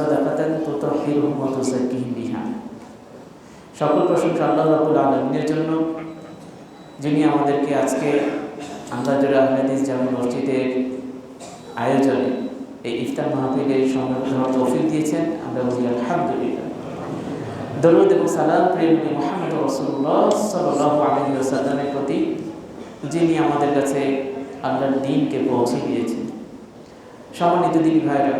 সাদাকাতান তুতাহহিরুহুম ওয়া তুযাক্কিহিম বিহা। সকল প্রশংসা আল্লাহ রাব্বুল আলামিনের জন্য, যিনি আমাদেরকে আজকে আহমেদিস জামি মসজিদের আয়োজনে এই ইফতার তৌফিক দিয়েছেন। আমরা বলি আলহামদুলিল্লাহ। দরুদ এবং সালাম প্রেমী মোহাম্মদ রসুল্লাহ সাল্লাহ আলহি সাল্লামের প্রতি, যিনি আমাদের কাছে আল্লাহর দিনকে পৌঁছে দিয়েছেন। সম্মানিত দিন ভাইরা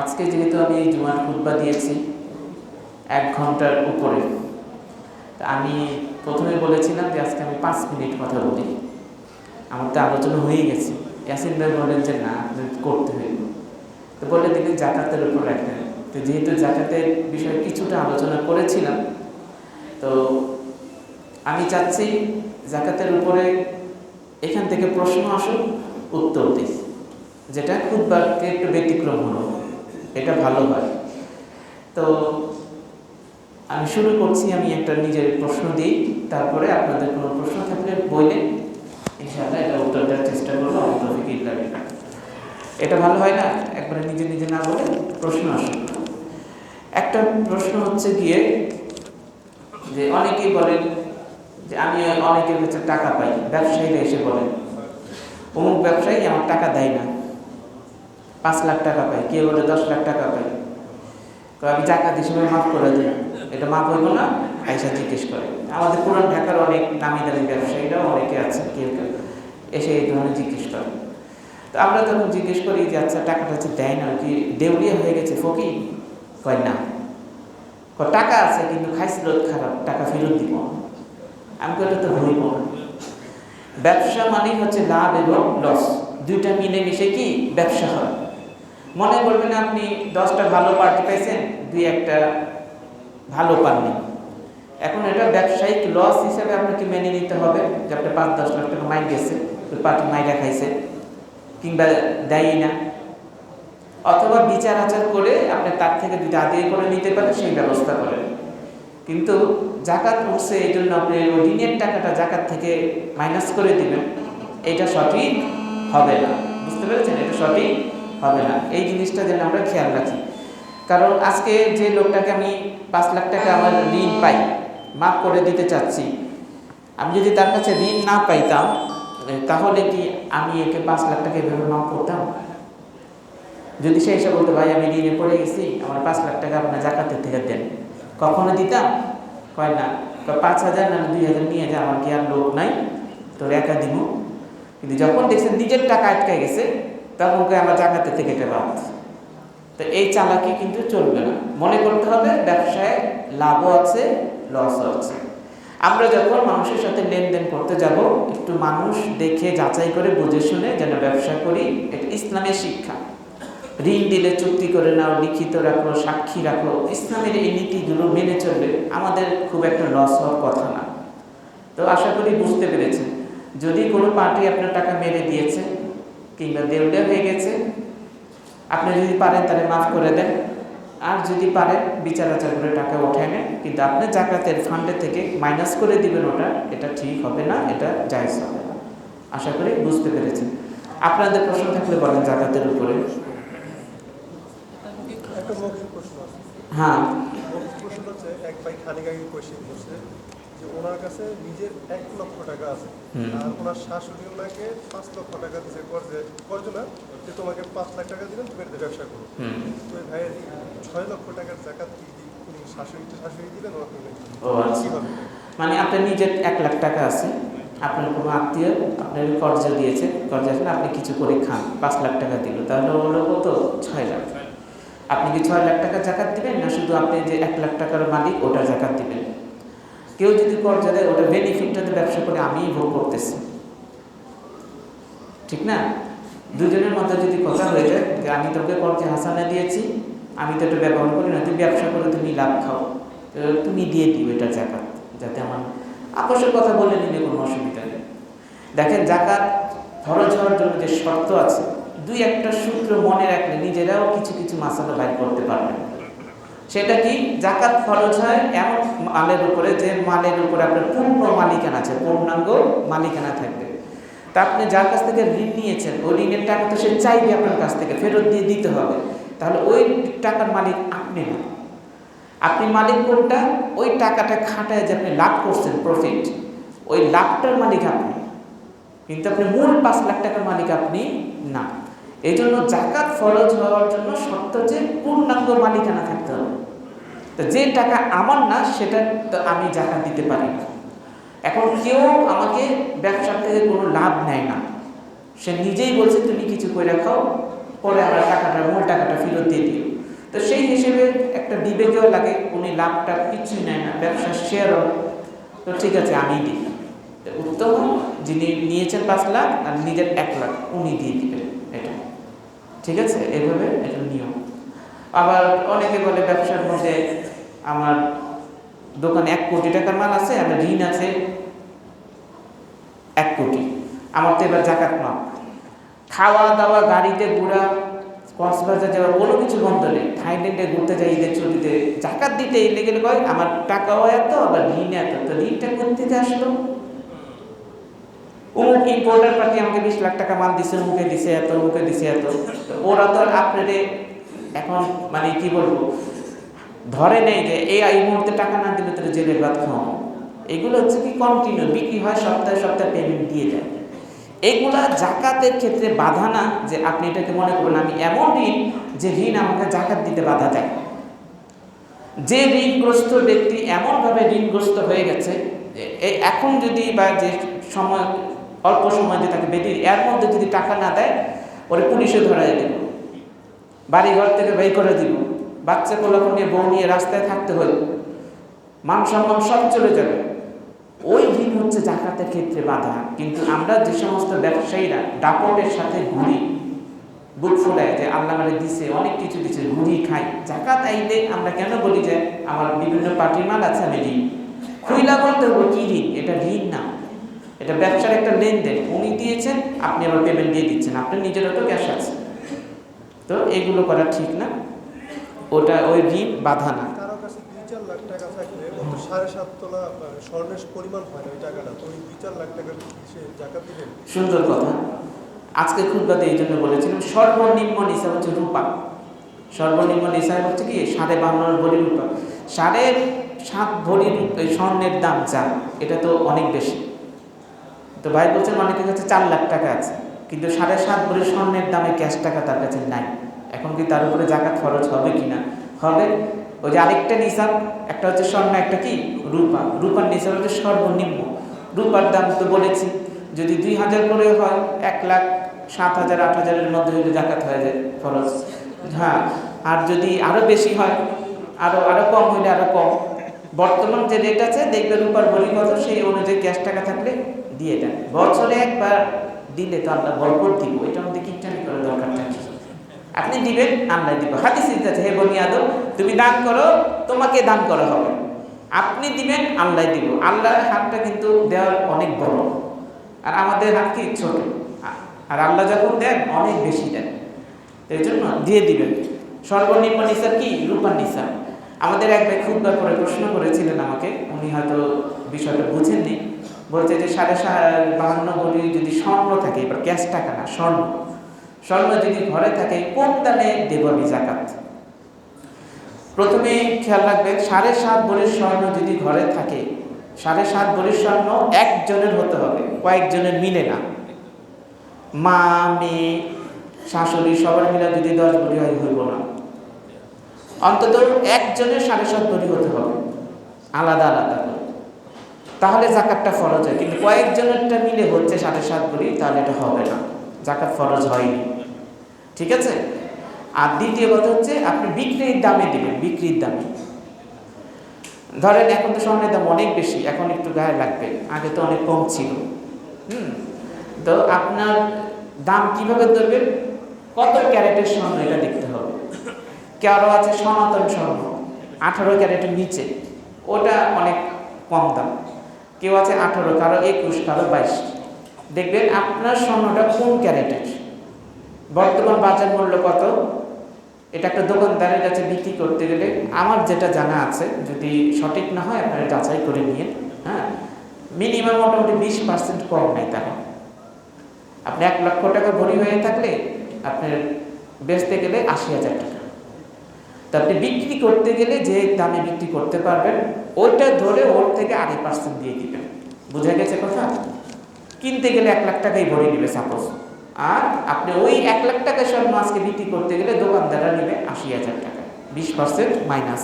আজকে যেহেতু আমি এই জুমার খুতবা দিয়েছি, এক ঘণ্টার উপরে। আমি প্রথমে বলেছিলাম যে আজকে আমি পাঁচ মিনিট কথা বলি। আমার তো আলোচনা হয়ে গেছে। ইয়াসিন ভাই বলেন যে, না করতে হইব তো বলে দিলেন, জাকাতের উপর রাখলেন তো যেহেতু জাকাতের বিষয়ে কিছুটা আলোচনা করেছিলাম, তো আমি চাচ্ছি জাকাতের উপরে এখান থেকে প্রশ্ন আসুক, উত্তর দিই। যেটা খুদবারকে একটু ব্যতিক্রম হলো। এটা ভালো হয়। তো আমি শুরু করছি, আমি একটা নিজের প্রশ্ন দিই, তারপরে আপনাদের কোনো প্রশ্ন থাকলে বইলে ইনশাআল্লাহ এটা উত্তর দেওয়ার চেষ্টা করব আমি তৌফিক ইল্লা এটা ভালো হয় না? একবারে নিজে নিজে না বলে প্রশ্ন আসে। একটা প্রশ্ন হচ্ছে গিয়ে যে অনেকেই বলেন যে আমি অনেকের কাছে টাকা পাই, ব্যবসায়ীরা এসে বলেন, অমুক ব্যবসায়ী আমার টাকা দেয় না। পাঁচ লাখ টাকা পাই, কেউ বলে দশ লাখ টাকা পাই। আমি জাকাত হিসেবে মাফ করে দিই। এটা মাফ হইব না, আইসা জিজ্ঞেস করে। আমাদের পুরান ঢাকার অনেক নামি দামি ব্যবসায়ীরাও অনেকে আছে, কেউ কেউ এসে এই ধরনের জিজ্ঞেস করে। তো আমরা তখন জিজ্ঞেস করি যে আচ্ছা টাকাটা হচ্ছে দেয় না, কি দেউলিয়া হয়ে গেছে ফকি কয়, না। টাকা আছে, কিন্তু খাইছিল খারাপ, টাকা ফেরত দিব আমি কইলে তো হইব না। ব্যবসা মানেই হচ্ছে লাভ এবং লস। দুইটা মিলে মিশে কি ব্যবসা হয়? মনে করবেন আপনি দশটা ভালো পার্টি পাইছেন, দুই একটা ভালো পাননি। এখন এটা ব্যবসায়িক লস হিসেবে আপনাকে মেনে নিতে হবে যে আপনি পাঁচ দশ লাখ টাকা মাইন গেছে ওই পার্টি মাইটা খাইছে কিংবা দেয়ই না। অথবা বিচার আচার করে আপনি তার থেকে দুইটা আদিয়ে করে নিতে পারেন, সেই ব্যবস্থা করেন। কিন্তু জাকাত উঠছে এই জন্য আপনি ঋণের টাকাটা জাকাত থেকে মাইনাস করে দিবেন, এটা সঠিক হবে না। বুঝতে পেরেছেন? এটা সঠিক হবে না। এই জিনিসটা যেন আমরা খেয়াল রাখি। কারণ আজকে যে লোকটাকে আমি পাঁচ লাখ টাকা আমার ঋণ পাই, মাফ করে দিতে চাচ্ছি, আমি যদি তার কাছে ঋণ না পাইতাম, তাহলে কি আমি একে পাঁচ লাখ টাকা এভাবে মাফ করতাম? যদি সে এসে বলতো, ভাই, আমি ঋণে পড়ে গেছি, আমার পাঁচ লাখ টাকা আপনার জাকাতের থেকে দেন। কখনো দিতাম? কয় না পাঁচ হাজার না দুই হাজার নিয়ে যা, আমার কি আর লোক নাই? তোর একা দিব কিন্তু যখন দেখছেন নিজের টাকা আটকে গেছে তখন আমার জাকাতের থেকে এটা বাদ তো এই চালাকি কিন্তু চলবে না। মনে করতে হবে ব্যবসায় লাভও আছে লসও আছে। আমরা যখন মানুষের সাথে লেনদেন করতে যাব, একটু মানুষ দেখে, যাচাই করে, বুঝে শুনে যেন ব্যবসা করি, এটা ইসলামের শিক্ষা। ঋণ দিলে চুক্তি করে নাও, লিখিত রাখো, সাক্ষী রাখো, ইসলামের এই নীতিগুলো মেনে চলবে আমাদের খুব একটা লস হওয়ার কথা না। তো আশা করি বুঝতে পেরেছেন। যদি কোনো পার্টি আপনার টাকা মেরে দিয়েছে কিংবা দেউলিয়া হয়ে গেছে। আপনি যদি পারেন তাহলে মাফ করে দেন। আর যদি পারেন বিচার আচার করে টাকা উঠে নেন। কিন্তু আপনি জাকাতের ফান্ডে থেকে মাইনাস করে দিবেন ওটা এটা ঠিক হবে না এটা জায়জ হবে না। আশা করি বুঝতে পেরেছেন। আপনাদের প্রশ্ন থাকলে বলেন জাকাতের উপরে। হ্যাঁ। যে ওনার কাছে নিজের এক লক্ষ টাকা আছে। আর ওনার শাশুড়ি ওনাকে পাঁচ লক্ষ টাকা করছে করছে না যে তোমাকে পাঁচ লাখ টাকা দিলেন তুমি ব্যবসা করো। তো ভাইয়ের ছয় লক্ষ টাকার জাকাত কি উনি শাশুড়িটা শাশুড়ি দিলেন ওনাকে আচ্ছা। মানে আপনার নিজের এক লাখ টাকা আছে আপনার কোনো আত্মীয় আপনার কর্জা দিয়েছে কর্জা আসলে আপনি কিছু করে খান পাঁচ লাখ টাকা দিল তাহলে হলো কত? ছয় লাখ। আপনি কি ছয় লাখ টাকা জাকাত দিবেন না শুধু আপনি যে এক লাখ টাকার মালিক ওটা জাকাত দিবেন? কেউ যদি দেয় ওটা বেনিফিটটাতে ব্যবসা করে, আমিই ভোগ করতেছি। ঠিক না? দুজনের মধ্যে যদি কথা হয়ে যায়, যে আমি তোকে কর্জা হাসানা দিয়েছি, আমি তো এটা ব্যবহার করি না, তুই ব্যবসা করে তুমি লাভ খাও। তুমি দিয়ে দিও এটা জাকাত, যাতে আমার আপোষের কথা বলে নিলে কোনো অসুবিধা নেই। দেখেন, জাকাত খরচ হওয়ার জন্য যে শর্ত আছে, দুই একটা সূত্র মনে রাখলে নিজেরাও কিছু কিছু মাসালা বাইর করতে পারবেন। সেটা কি? জাকাত খরচ হয়, এমন মালের উপরে, যে মালের উপরে আপনার পূর্ণ মালিকানা আছে, পূর্ণাঙ্গ মালিকানা থাকবে। তা আপনি যার কাছ থেকে ঋণ নিয়েছেন, ওই ঋণের টাকা তো সে চাইবে আপনার কাছ থেকে, ফেরত দিয়ে দিতে হবে। তাহলে ওই টাকার মালিক আপনি না। আপনি মালিক কোনটা? ওই টাকাটা খাটায় যে আপনি লাভ করছেন প্রফিট ওই লাভটার মালিক আপনি। কিন্তু আপনি মূল পাঁচ লাখ টাকার মালিক আপনি না। এই জন্য জাকাত ফরজ হওয়ার জন্য শর্ত যে পূর্ণাঙ্গ মালিকানা থাকতে হবে। তো যে টাকা আমার না, সেটা তো আমি জাকাত দিতে পারি না। এখন কেউ আমাকে ব্যবসার থেকে কোনো লাভ নেয় না। সে নিজেই বলছে, তুমি কিছু করে রাখাও পরে আমরা টাকাটা, মূল টাকাটা ফেরত দিয়ে দিও। তো সেই হিসেবে একটা বিবেকেও লাগে, উনি লাভটা কিছুই নেয় না ব্যবসার শেয়ারও। তো ঠিক আছে আমি দিই। উত্তম, যিনি নিয়েছেন পাঁচ লাখ, আর নিজের এক লাখ, উনি দিয়ে দিবেন এটা। ঠিক আছে? এভাবে এটা নিয়ম। আবার অনেকে বলে ব্যবসার মধ্যে আমার দোকানে এক কোটি টাকার মাল আছে আমার ঋণ আছে এক কোটি। আমার তো এবার জাকাত মাপ খাওয়া দাওয়া গাড়িতে ঘোরা, কক্সবাজার যাওয়া, কোনো কিছু বন্ধ নেই। থাইল্যান্ডে ঘুরতে যাই, ঈদের ছুটিতে জাকাত দিতে এলে গেলে কয়, আমার টাকাও এত, আবার ঋণ এত। তো ঋণটা কোন থেকে আসলো? অমুক ইম্পোর্টার পার্টি আমাকে বিশ লাখ টাকা মাল দিছে, অমুকে দিছে এত, অমুকে দিছে এত। ওরা তো আপনাদের এখন মানে কি বলব? ধরে নেই যে এই এই মুহূর্তে টাকা না দিলে তাহলে জেলের ভাত খাওয়ানো এগুলো হচ্ছে কি কন্টিনিউ বিক্রি হয় সপ্তাহে সপ্তাহে পেমেন্ট দিয়ে যায় এগুলা জাকাতের ক্ষেত্রে বাধা না যে আপনি এটাকে মনে করবেন, আমি এমন ঋণ যে ঋণ আমাকে জাকাত দিতে বাধা দেয়। যে ঋণগ্রস্ত ব্যক্তি এমনভাবে ঋণগ্রস্ত হয়ে গেছে এই এখন যদি বা যে সময়, অল্প সময় যে তাকে বেরিয়ে এর মধ্যে যদি টাকা না দেয় ওরে পুলিশে ধরা দিব বাড়ি ঘর থেকে বের করে দিব বাচ্চা কোলাপন নিয়ে বউ নিয়ে রাস্তায় থাকতে হলো। মান সম্মান সব চলে যাবে। ওই ঋণ হচ্ছে জাকাতের ক্ষেত্রে বাধা। কিন্তু আমরা যে সমস্ত ব্যবসায়ীরা ডাপটের সাথে ঘুরি, বুক ফুলায় যে আল্লাহ মানে দিছে, অনেক কিছু দিছে ঘুরি খাই। জাকাত আইলে আমরা কেন বলি যে আমার বিভিন্ন পার্টির মাল আছে, আমি ঋণ। খুইলা বলতে হবে কি ঋণ? এটা ঋণ না। এটা ব্যবসার একটা লেনদেন। উনি দিয়েছেন, আপনি আবার পেমেন্ট দিয়ে দিচ্ছেন। আপনার নিজেরও তো ক্যাশ আছে। তো এগুলো করা ঠিক না। ওটা ওই ঋণ বাধা না। হয় সুন্দর কথা। আজকে খুববাতে এই জন্য বলেছিলাম সর্বনিম্ন নিশা হচ্ছে রূপা। সর্বনিম্ন নিশা হচ্ছে কি? সাড়ে বান্ন ভরি রূপা। সাড়ে সাত ভরি স্বর্ণের দাম যা এটা তো অনেক বেশি। তো ভাই বলছেন অনেকের কাছে চার লাখ টাকা আছে। কিন্তু সাড়ে সাত ভরি স্বর্ণের দামে ক্যাশ টাকা তার কাছে নাই। এখন কি তার উপরে জাকাত খরচ হবে কি না হবে? ওই যে আরেকটা নিসাব, একটা হচ্ছে স্বর্ণ, একটা কি? রূপা। রূপার নিসাব হচ্ছে সর্বনিম্ন। রূপার দাম তো বলেছি, যদি দুই হাজার করে হয়, এক লাখ সাত হাজার, আট হাজারের মধ্যে হলে জাকাত হয়ে যায় খরচ। হ্যাঁ আর যদি আরও বেশি হয় আরও আরও কম হলে আরও কম। বর্তমান যে রেট আছে, দেখবে রূপার বলি কত, সেই অনুযায়ী ক্যাশ টাকা থাকলে দিয়ে দেন। বছরে একবার দিলে তো আল্লাহ বরকত দিব, এটা আমাদের কিনটানি করার দরকারটা কি? আপনি দিবেন, আল্লাহ দিব। হাদিস আছে হে বনি আদম, তুমি দান করো, তোমাকে দান করা হবে। আপনি দিবেন, আল্লাহ দিব। আল্লাহর হাতটা কিন্তু দেওয়ার অনেক বড়। আর আমাদের হাত কি? ছোট। আর আল্লাহ যখন দেন, অনেক বেশি দেন। এই জন্য দিয়ে দিবেন। সর্বনিম্ন নিসার কি? রূপার নিসার। আমাদের এক ভাই খুব করে প্রশ্ন করেছিলেন আমাকে। উনি হয়তো বিষয়টা বুঝেননি। বলছে যে সাড়ে বাহান্ন ভরি যদি স্বর্ণ থাকে, এবার ক্যাশ টাকা না, স্বর্ণ। স্বর্ণ যদি ঘরে থাকে কোন দামে দেব আমি জাকাত। প্রথমে খেয়াল রাখবেন, সাড়ে সাত ভরির স্বর্ণ যদি ঘরে থাকে, সাড়ে সাত ভরির স্বর্ণ একজনের হতে হবে, কয়েকজনের মিলে না। মা, মেয়ে, শাশুড়ি, সবার মিলে যদি দশ বলি হয়, হইব না। অন্তত একজনের সাড়ে সাত বলি হতে হবে। আলাদা আলাদা করে। তাহলে জাকাতটা ফরজ হয়। কিন্তু কয়েকজনেরটা মিলে হচ্ছে সাড়ে সাত ভরি তাহলে এটা হবে না। জাকাত ফরজ হয়নি। ঠিক আছে? আর দ্বিতীয় কথা হচ্ছে, আপনি বিক্রির দামে দেবেন, বিক্রির দামে। ধরেন এখন তো স্বর্ণের দাম অনেক বেশি, এখন একটু গায়ে লাগবে। আগে তো অনেক কম ছিল। হুম? তো আপনার দাম কীভাবে ধরবেন? কত ক্যারেটের স্বর্ণ এটা দেখতে হবে। কারও আছে সনাতন স্বর্ণ, আঠারো ক্যারেটের নিচে, ওটা অনেক কম দাম। কেউ আছে আঠারো, কারও একুশ, কারও বাইশ। দেখবেন আপনার স্বর্ণটা কোন ক্যারেটের? বর্তমান বাজার মূল্য কত? এটা একটা দোকানদারের কাছে বিক্রি করতে গেলে আমার যেটা জানা আছে, যদি সঠিক না হয় আপনারা যাচাই করে নিয়ে হ্যাঁ? মিনিমাম মোটামুটি বিশ পার্সেন্ট কম নেই তারা আপনি এক লক্ষ টাকা ভরি হয়ে থাকলে আপনার বেচতে গেলে আশি হাজার টাকা। তা আপনি বিক্রি করতে গেলে যে দামে বিক্রি করতে পারবেন ওইটা ধরে ওর থেকে আড়াই পার্সেন্ট দিয়ে দিবেন। বুঝা গেছে কথা? কিনতে গেলে এক লাখ টাকাই ভরে নিবে সাপোজ আর আপনি ওই এক লাখ টাকা স্বর্ণ আজকে বিক্রি করতে গেলে দোকানদাররা নেবে আশি হাজার টাকা, বিশ পার্সেন্ট মাইনাস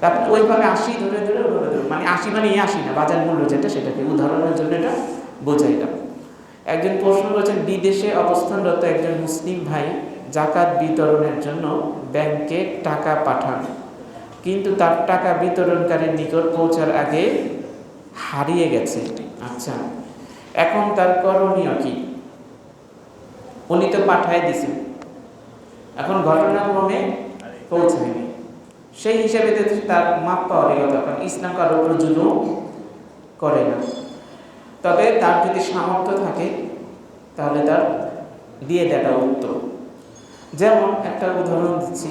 তারপর ওইভাবে আশি ধরে ধরে ধরে ধরে মানে আশি মানে আশি না, বাজার মূল্য যেটা সেটাকে উদাহরণের জন্য এটা বোঝাইলাম। একজন প্রশ্ন করেছেন, বিদেশে অবস্থানরত একজন মুসলিম ভাই জাকাত বিতরণের জন্য ব্যাংকে টাকা পাঠান। কিন্তু তার টাকা বিতরণকারীর নিকট পৌঁছার আগে হারিয়ে গেছে। আচ্ছা এখন তার করণীয় কি? উনি তো পাঠায় দিছেন এখন ঘটনাক্রমে পৌঁছায়নি। সেই হিসাবে তার মাপ পাওয়ারই কথা কারণ ইসলাম কারও জুলুম করে না। তবে তার যদি সামর্থ্য থাকে, তাহলে তার দিয়ে দেওয়া উত্তম। যেমন একটা উদাহরণ দিচ্ছি,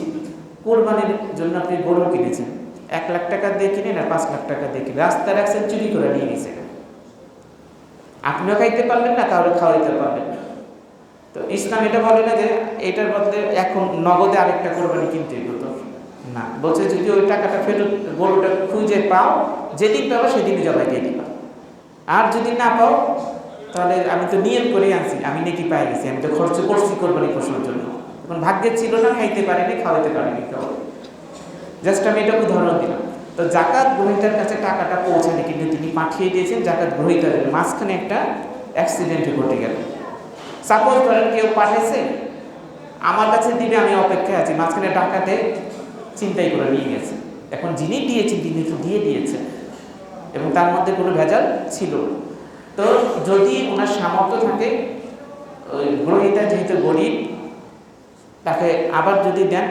কোরবানির জন্য আপনি গরু কিনেছেন, এক লাখ টাকা দিয়ে কিনে না পাঁচ লাখ টাকা দিয়ে কিনে রাস্তায় রাখছেন চুরি করে নিয়ে গেছে। আপনিও খাইতে পারলেন না কাউকে খাওয়াইতে পারলেন না। তো ইসলাম এটা বলে না যে এটার বদলে এখন নগদে আরেকটা কোরবানি কিনতে হতো না, বলছে যদি ওই টাকাটা ফেরত গরুটা খুঁজে পাও, যেদিন পাবো সেদিনই জবাই দিয়ে দিবা। আর যদি না পাও, তাহলে আমি তো নিয়ম করেই আনছি, আমি নাকি পাই গেছি, আমি তো খরচ করছি কোরবানি পশুর জন্য। এখন ভাগ্যের ছিল না, খাইতে পারেনি, খাওয়াইতে পারেনি কেউ। জাস্ট আমি এটা উদাহরণ দিলাম। তো জাকাত গ্রহিতার কাছে টাকাটা পৌঁছায়নি, কিন্তু তিনি পাঠিয়ে দিয়েছেন জাকাত গ্রহিতার মাঝখানে একটা অ্যাক্সিডেন্ট ঘটে গেল। সাপোজ ধরেন কেউ পাঠাইছে, আমার কাছে দিবে, আমি অপেক্ষায় আছি। মাঝখানে টাকাতে চিন্তাই করে নিয়ে গেছে। এখন যিনি দিয়েছেন, তিনি তো দিয়ে দিয়েছেন। এবং তার মধ্যে কোনো ভেজাল ছিল। তো যদি ওনার সামর্থ্য থাকে, ওই গ্রহিতা যেহেতু গরিব তাকে আবার যদি দেন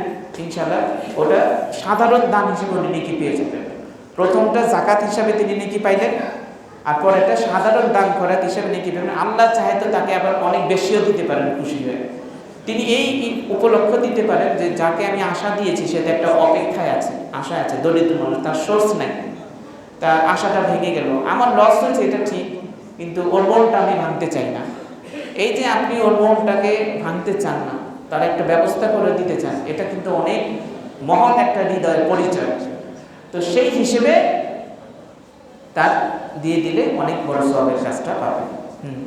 ইনশাল্লাহ ওটা সাধারণ দান হিসেবে উনি নেকি পেয়ে যাবেন। প্রথমটা জাকাত হিসাবে তিনি নেকি পাইলেন, আর পরেরটা সাধারণ দান করাত হিসাবে নেকি পাবেন আল্লাহ চাহে তো তাকে আবার অনেক বেশিও দিতে পারেন খুশি হয়ে। তিনি এই উপলক্ষ দিতে পারেন যে, যাকে আমি আশা দিয়েছি, সে একটা অপেক্ষায় আছে আশা আছে, দরিদ্র মানুষ, তার সোর্স নাই। তার আশাটা ভেঙে গেল। আমার লস হয়েছে, এটা ঠিক, কিন্তু ওর মনটা আমি ভাঙতে চাই না। এই যে আপনি ওর মনটাকে ভাঙতে চান না তার একটা ব্যবস্থা করে দিতে চান। এটা কিন্তু অনেক মহৎ একটা হৃদয়ের পরিচয়। তো সেই হিসেবে তার দিয়ে দিলে অনেক বড় সবের কাজটা পাবে। হুম?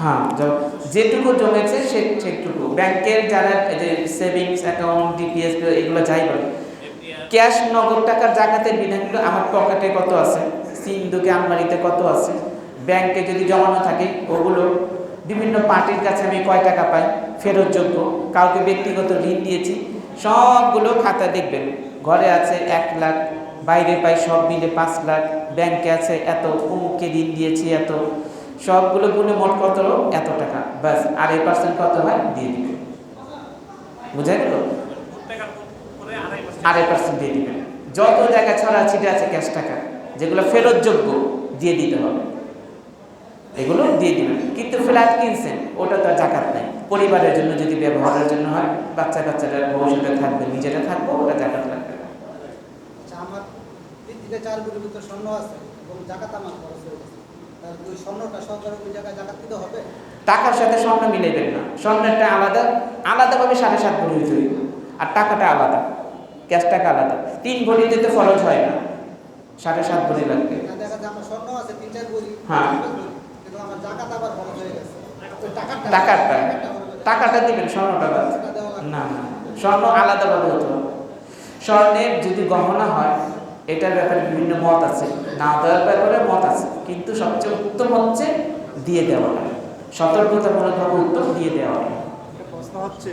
হ্যাঁ যেটুকু জমেছে সে সেটুকু। ব্যাংকের যারা যে সেভিংস অ্যাকাউন্ট ডিপিএস এগুলো যাই বলে ক্যাশ নগদ টাকার জাকাতের বিধানগুলো আমার পকেটে কত আছে? সিন্ধুকে আলমারিতে কত আছে? ব্যাংকে যদি জমানো থাকে ওগুলো বিভিন্ন পার্টির কাছে আমি কয় টাকা পাই? ফেরতযোগ্য কাউকে ব্যক্তিগত ঋণ দিয়েছি। সবগুলো খাতা দেখবেন। ঘরে আছে এক লাখ বাইরে পাই সব মিলে পাঁচ লাখ ব্যাংকে আছে এত অমুককে ঋণ দিয়েছি এত। সবগুলো গুলো মোট কত হলো? এত টাকা। ব্যাস আড়াই পার্সেন্ট কত হয়? দিয়ে দিবে বুঝা গেল? আড়াই পার্সেন্ট দিয়ে দিবেন। যত জায়গা ছড়া ছিটে আছে ক্যাশ টাকা। যেগুলো ফেরতযোগ্য দিয়ে দিতে হবে। এগুলো দিয়ে দিবেন। কিন্তু ফ্ল্যাট কিনছেন ওটা তো জাকাত নাই। পরিবারের জন্য যদি ব্যবহারের জন্য হয় বাচ্চা কাচ্চারা ভবিষ্যতে থাকবে নিজেরা থাকবে ওটা জাকাত লাগবে। আচ্ছা টাকার সাথে স্বর্ণ মিলাইবেন না। স্বর্ণটা আলাদা আলাদাভাবে সাড়ে সাত ভরি হইতে হইব। আর টাকাটা আলাদা ক্যাশ টাকা আলাদা। তিন ভরিতে তো খরচ হয় না। সাড়ে সাত ভরি লাগবে। দেখা যায় আমার স্বর্ণ আছে তিন চার কোটি হ্যাঁ। আমার জাকাত হয়ে গেছে। টাকাটা টাকাটা। খরচ হয়ে গেছে। টাকাটা দিবেন স্বর্ণটা টাকা না না স্বর্ণ আলাদাভাবে হতে। স্বর্ণের যদি গহনা হয় এটার ব্যাপারে বিভিন্ন মত আছে। না দেওয়ার ব্যাপারে মত আছে। কিন্তু সবচেয়ে উত্তম হচ্ছে দিয়ে দেওয়া। সতর্কতামূলকভাবে উত্তম দিয়ে দেওয়া। প্রশ্ন হচ্ছে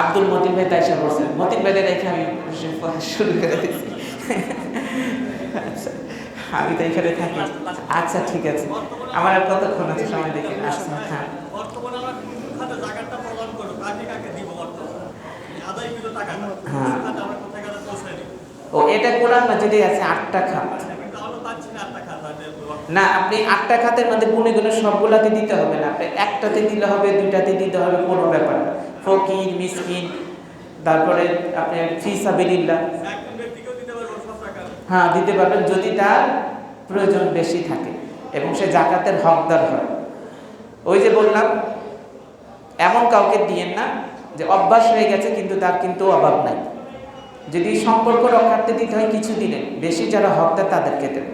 আব্দুল মতিন ভাই তাইসা বলছেন মতিন ভাই রেখে আমি শুরু করে দিচ্ছি আচ্ছা আমি তো এখানে থাকি। আচ্ছা ঠিক আছে। আমার আর কতক্ষণ আছে সময় দেখে। আচ্ছা হ্যাঁ। হ্যাঁ। ও এটা কোরআন মাজিদে আছে আটটা খাত। হয়তো না আপনি আটটা খাতের মধ্যে গুনে গুনে সবগুলাতে দিতে হবে না। আপনি একটাতে দিলে হবে দুইটাতে দিতে হবে কোনো ব্যাপার না। ফকির, মিসকিন, তারপরে আপনি ফি সাবিলিল্লাহ। হ্যাঁ দিতে পারবেন যদি তার প্রয়োজন বেশি থাকে এবং সে জাকাতের হকদার হয়। ওই যে বললাম, এমন কাউকে দিয়েন না যে অভ্যাস হয়ে গেছে কিন্তু তার কিন্তু অভাব নাই। যদি সম্পর্ক রক্ষার্থে দিতে হয়, কিছু দিলেন, বেশি যারা হকদার তাদেরকে দেন।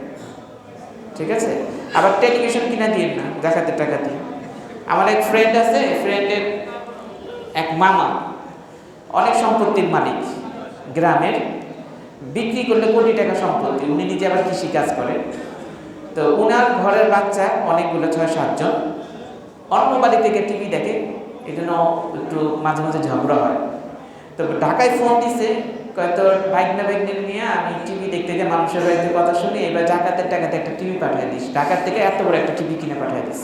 ঠিক আছে? আবার টেলিভিশন কিনা দিয়েন না, জাকাতের টাকা দিয়ে। আমার এক ফ্রেন্ড আছে ফ্রেন্ডের এক মামা, অনেক সম্পত্তির মালিক, গ্রামের, বিক্রি করলে কোটি টাকা সম্পত্তি, উনি নিজে আবার কৃষি কাজ করেন তো ওনার ঘরের বাচ্চা অনেকগুলো, ছয় সাতজন অন্য বাড়ি থেকে টিভি দেখে, এই জন্য একটু মাঝে মাঝে ঝগড়া হয়। তো ঢাকায় ফোন দিছে কয়তো বাইক না বাইক নিয়ে আমি টিভি দেখতে গিয়ে মানুষের বাড়িতে কথা শুনি, এবার জাকাতের টাকাতে একটা টিভি পাঠিয়ে দিস। ঢাকার থেকে এত বড় একটা টিভি কিনে পাঠিয়ে দিস।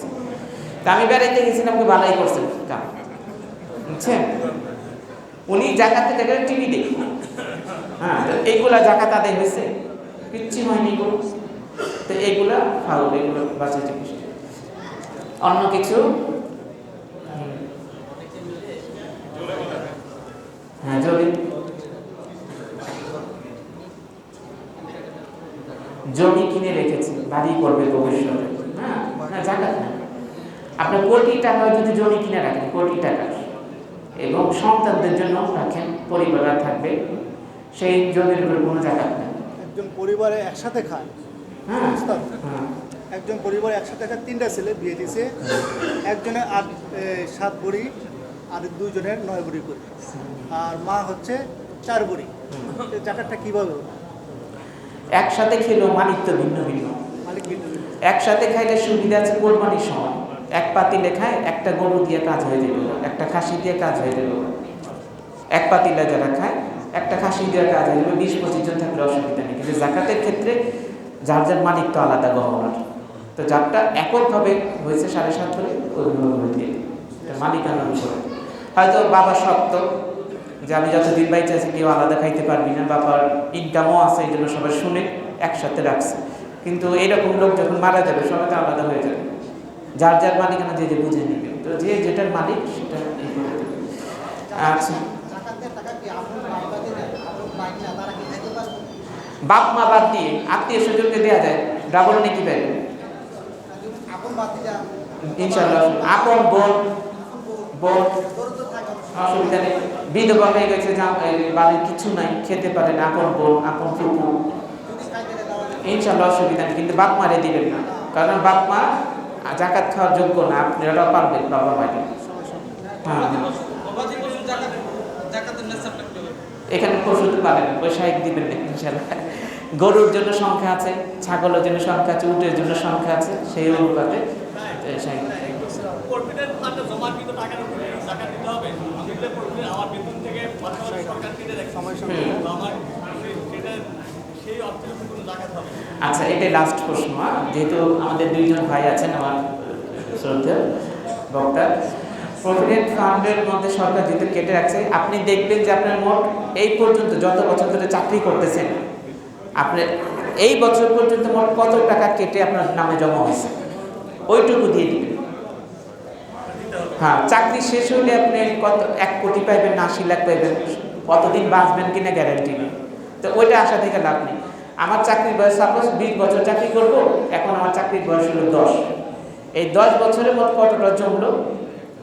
তা আমি বেড়াইতে গেছিলাম ভালোই করছেন কাম বুঝছেন? উনি জাকাতে টাকা টিভি দেখি। হ্যাঁ তো এইগুলা জাকাত আদায় হয়েছে? কিচ্ছু হয়নি গো তো এইগুলা ফাউল এগুলো বাঁচা জিনিস অন্য কিছু? হ্যাঁ যদি জমি কিনে রেখেছে, বাড়ি করবে ভবিষ্যতে। হ্যাঁ না জাকাত না আপনি কোটি টাকা যদি জমি কিনে রাখেন, কোটি টাকা। এবং সন্তানদের জন্য রাখেন পরিবার থাকবে সেই জমির উপর কোনো জাকাত নেই। একজন পরিবারে একসাথে খায়। হ্যাঁ। হ্যাঁ। একজন পরিবারে একসাথে খায় তিনটা ছেলে বিয়ে দিছে। একজনের আট সাত বড়ি আর দুইজনের নয় বড়ি করে। আর মা হচ্ছে চার বড়ি। এই জাকাতটা কীভাবে একসাথে খেলেও মালিক তো ভিন্ন ভিন্ন। মালিক বিদ্যুৎ একসাথে খাইলে সুবিধা আছে কোরবানির সময়। এক পাতি লেখায় একটা গরু দিয়ে কাজ হয়ে যাবে একটা খাসি দিয়ে কাজ হয়ে যাবে এক পাতিলা যারা খায় একটা খাসি দিয়ে কাজ হয়ে যাবে বিশ, পঁচিশ জন থাকলে অসুবিধা নেই। কিন্তু জাকাতের ক্ষেত্রে যার যার মালিক তো আলাদা গহনার। তো যারটা এককভাবে হয়েছে সাড়ে সাত করে ওইভাবে দিয়ে উপরে হয়তো বাবা শক্ত, যে আমি যতদিন বাইচে আছি, কেউ আলাদা খাইতে পারবি না, বাবার ইনকামও আছে, এই জন্য সবাই শুনে একসাথে রাখছে। কিন্তু এইরকম লোক যখন মারা যাবে, সবাই তো আলাদা হয়ে যাবে। যার যার মালিকানা যে যে বুঝে নিবে। তো যে যেটার মালিক, সেটা। আচ্ছা না বাপ মা বাদ দিয়ে আত্মীয় স্বজনকে দেওয়া যায় ডাবল নেকি দিলে ইনশাল্লাহ আপন বোন বোন, অসুবিধা নেই। বিধবা হয়ে গেছে বাড়ির কিছু নাই, খেতে পারে না, আপন বোন, আপন ফুপু। ইনশাল্লাহ অসুবিধা নেই, কিন্তু বাপ মারে দিবেন না। কারণ বাপ মা জাকাত খাওয়ার যোগ্য না, আপনি আপনারা পারবেন বাবা মাকে হ্যাঁ হ্যাঁ। গবাদি পশু এখানে পশুতে পারেন পয়সায় দিবেন ইনশাল্লাহ গরুর জন্য সংখ্যা আছে, ছাগলের জন্য সংখ্যা আছে, উটের জন্য সংখ্যা আছে, সেই অনুপাতে হুম। তো আমার সেই- সেটা সেই অর্থের উপর কোনো জাকাত হবে না। আচ্ছা এটাই লাস্ট প্রশ্ন? যেহেতু আমাদের দুইজন ভাই আছেন, আমার শ্রদ্ধা বক্তা। প্রভিডেন্ট ফান্ডের মধ্যে সরকার যেহেতু কেটে রাখছে, আপনি দেখবেন যে আপনার মোট এই পর্যন্ত যত বছর ধরে চাকরি করতেছেন, আপনি এই বছর পর্যন্ত মোট কত টাকা কেটে আপনার নামে জমা হয়েছে? ওইটুকু দিয়ে দিবেন। হ্যাঁ চাকরি শেষ হলে আপনি কত, এক কোটি পাইবেন না আশি লাখ পাইবেন, কতদিন বাঁচবেন কিনা গ্যারান্টি নেই। তো ওইটা আশা থেকে লাভ নেই। আমার চাকরির বয়স সাপোজ বিশ বছর, চাকরি করব, এখন আমার চাকরির বয়স হলো দশ। এই দশ বছরের মতো কতটা জমলো?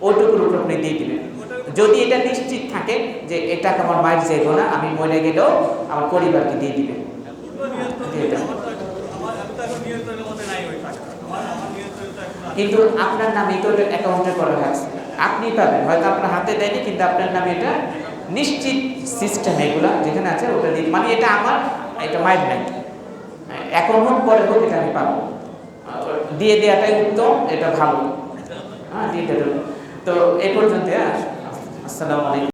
ওইটুকুর উপর আপনি দিয়ে দেবেন। যদি এটা নিশ্চিত থাকে যে এই টাকা আমার মায়ের যাইব না, আমি মরে গেলেও আমার পরিবারকে দিয়ে মধ্যে আছে। কিন্তু আপনার নামে তো এটা অ্যাকাউন্টে করা হয়েছে। আপনি পাবেন। হয়তো আপনার হাতে দেয়নি, কিন্তু আপনার নামে এটা নিশ্চিত সিস্টেম এগুলা যেখানে আছে, ওটা দিয়ে মানে এটা আমার এটা মায়ের নাই। এখন হোক পরে হোক, এটা আমি পাবো। দিয়ে দেওয়াটাই উত্তম, এটা ভালো। হ্যাঁ দিয়ে দেওয়া তো এই পর্যন্ত হ্যাঁ। আসসালামু আলাইকুম।